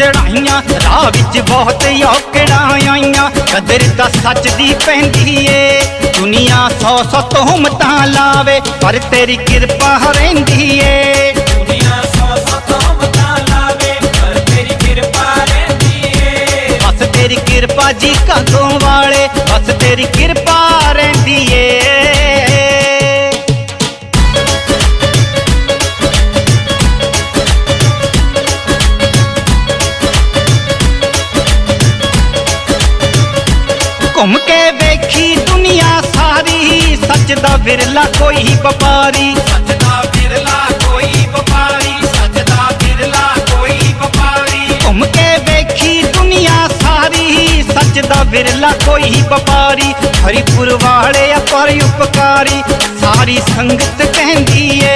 ਚੜਾਈਆਂ ਰਾਹ ਵਿੱਚ ਬਹੁਤ ਔਕੜਾਂ ਆਈਆਂ। ਕਦਰ ਤਾਂ ਸੱਚ ਦੀ ਪੈਂਦੀ ਏ। ਦੁਨੀਆ ਸੌ ਸੌ ਤੋਹਮਤਾਂ ਲਾਵੇ ਪਰ ਤੇਰੀ ਕਿਰਪਾ ਰਹਿੰਦੀ ਏ। ਦੁਨੀਆ ਸੌ ਸੌ ਤੋਮਤਾਂ ਲਾਵੇ ਪਰ ਤੇਰੀ ਕਿਰਪਾ ਰਹਿੰਦੀ ਏ। ਬਸ ਤੇਰੀ ਕਿਰਪਾ ਜੀ ਕਦੋਂ ਵਾਲੇ ਬਸ ਤੇਰੀ ਕਿਰਪਾ ਘੁੰਮ ਕੇ ਵੇਖੀ ਦੁਨੀਆ ਸਾਰੀ। ਸੱਚ ਦਾ ਵਿਰਲਾ ਕੋਈ ਵਪਾਰੀ। ਸੱਚ ਦਾ ਬਿਰਲਾ ਕੋਈ ਵਪਾਰੀ। ਸੱਚ ਦਾ ਬਿਰਲਾ ਕੋਈ ਵਪਾਰੀ। ਘੁੰਮ ਕੇ ਵੇਖੀ ਦੁਨੀਆ ਸਾਰੀ। ਸੱਚ ਦਾ ਵਿਰਲਾ ਕੋਈ ਵਪਾਰੀ। ਹਰੀਪੁਰ ਵਾਲੇ ਪਰ ਉਪਕਾਰੀ। ਸਾਰੀ ਸੰਗਤ ਕਹਿੰਦੀ ਏ